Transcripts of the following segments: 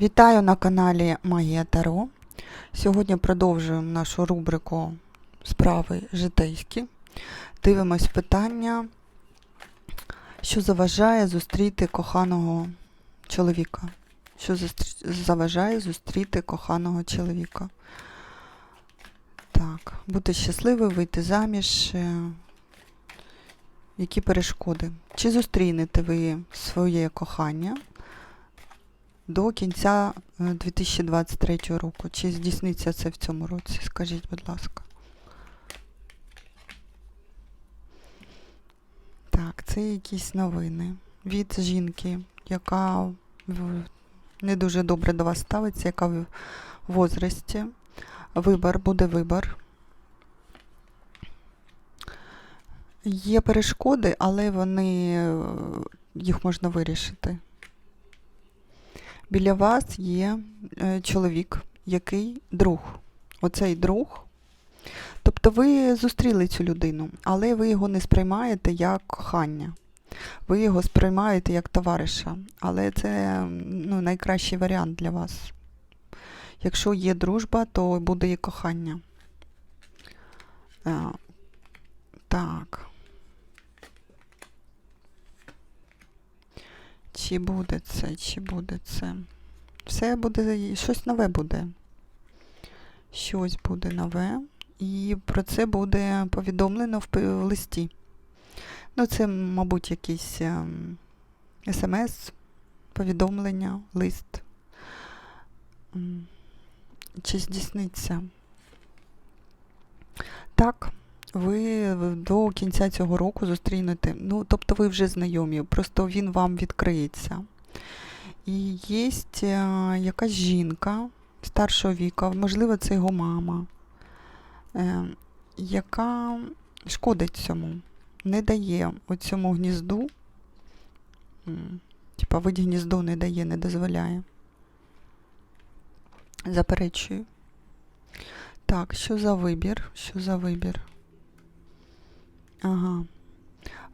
Вітаю на каналі Магія Таро. Сьогодні продовжуємо нашу рубрику Справи житейські. Дивимось питання, що заважає зустріти коханого чоловіка. Що заважає зустріти коханого чоловіка. Так, бути щасливим, вийти заміж. е, Які перешкоди? Чи зустрінете ви своє кохання? До кінця е, 2023 року. Чи здійсниться це в цьому році? Скажіть, будь ласка. Так, це якісь новини від жінки, яка не дуже добре до вас ставиться, яка в возрасті. Вибор, буде вибор. Є перешкоди, але вони, е, їх можна вирішити. Біля вас є е, чоловік, який друг. Оцей друг. Тобто ви зустріли цю людину, але ви його не сприймаєте як кохання. Ви його сприймаєте як товариша. Але це ну, найкращий варіант для вас. Якщо є дружба, то буде і кохання. Е, так. Чи буде це, чи буде це? Все буде, щось нове буде. Щось буде нове. І про це буде повідомлено в листі. Ну, це, мабуть, якийсь ем, смс, повідомлення, лист. Чи здійсниться? Так, ви до кінця цього року зустрінете. Ну, тобто ви вже знайомі, просто він вам відкриється. І є якась жінка старшого віку, можливо, це його мама, е, яка шкодить цьому, не дає оцьому гнізду, типа вид гнізду не дає, не дозволяє. Заперечую. Так, що за вибір? Що за вибір? Ага.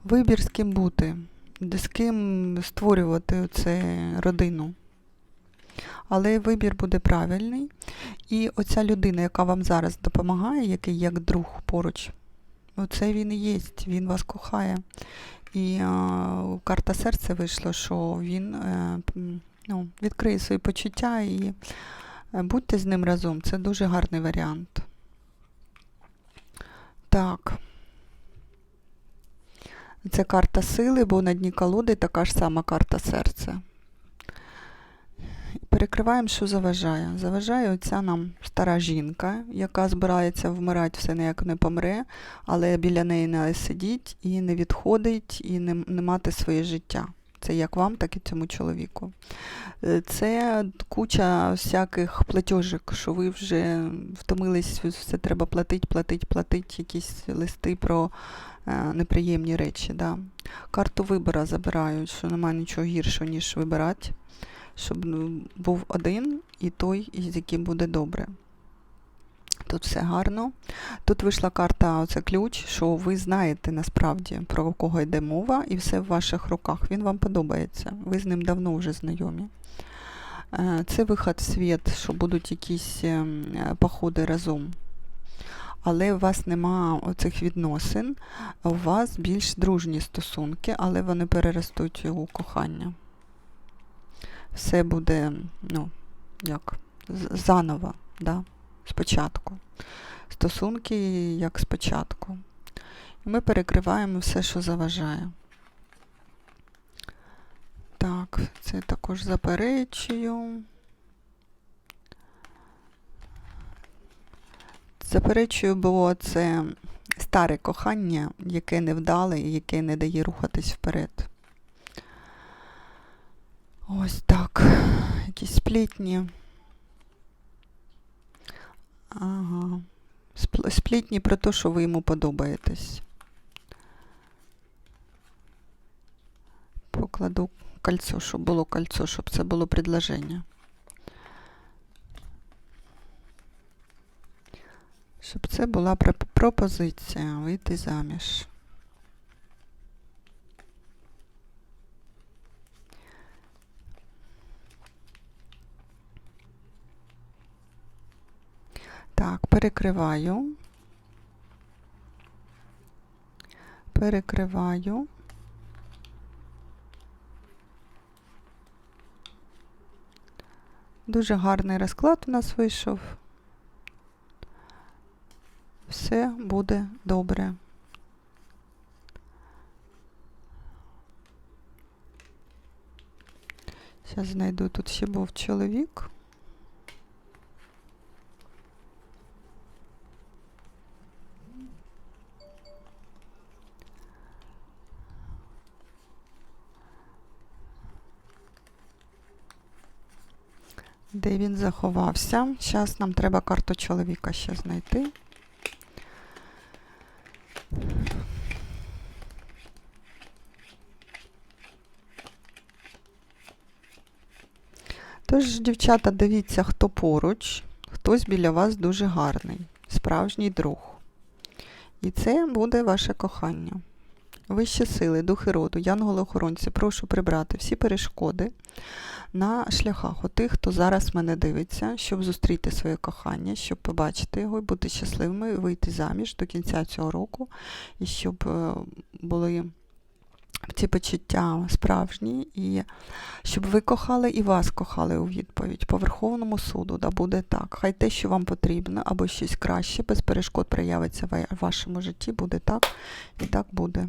Вибір з ким бути, де з ким створювати це родину. Але вибір буде правильний. І оця людина, яка вам зараз допомагає, який як друг поруч, оце він і є, він вас кохає. І е, карта серця вийшла, що він е, ну, відкриє свої почуття і е, будьте з ним разом. Це дуже гарний варіант. Так. Це карта сили, бо на дні колоди така ж сама карта серця. Перекриваємо, що заважає. Заважає оця нам стара жінка, яка збирається вмирати, все ніяк не помре, але біля неї не сидіть і не відходить, і не, не мати своє життя. Це як вам, так і цьому чоловіку. Е, Це куча всяких платежок, що ви вже втомились, все треба платити, платити, платити, якісь листи про е, неприємні речі. Да. Карту вибора забирають, що немає нічого гіршого, ніж вибирати, щоб ну, був один і той, із яким буде добре. Тут все гарно. Тут вийшла карта, оце ключ, що ви знаєте насправді, про кого йде мова, і все в ваших руках. Він вам подобається. Ви з ним давно вже знайомі. Е, Це виход в світ, що будуть якісь ем, походи разом. Але у вас нема оцих відносин, у вас більш дружні стосунки, але вони переростуть у кохання. Все буде, ну, як, заново, да? Спочатку. Стосунки як спочатку. Ми перекриваємо все, що заважає. Так, це також заперечую. Заперечую, бо це старе кохання, яке невдале і яке не дає рухатись вперед. Ось так. Якісь сплітні. Ага. Сплітні про те, що ви йому подобаєтесь. Покладу кольцо, щоб було кольцо, щоб це було предложення. Щоб це була пропозиція вийти заміж. Так, перекриваю. Перекриваю. Дуже гарний розклад у нас вийшов. Все буде добре. Зараз знайду, тут ще був чоловік. Де він заховався? Зараз нам треба карту чоловіка ще знайти. Тож, дівчата, дивіться, хто поруч, хтось біля вас дуже гарний, справжній друг. І це буде ваше кохання. Вищі сили, духи роду, янголи-охоронці, прошу прибрати всі перешкоди на шляхах у тих, хто зараз мене дивиться, щоб зустріти своє кохання, щоб побачити його і бути щасливими, вийти заміж до кінця цього року, і щоб е, були ці почуття справжні, і щоб ви кохали і вас кохали у відповідь по Верховному суду, да буде так. Хай те, що вам потрібно, або щось краще, без перешкод проявиться в вашому житті, буде так і так буде.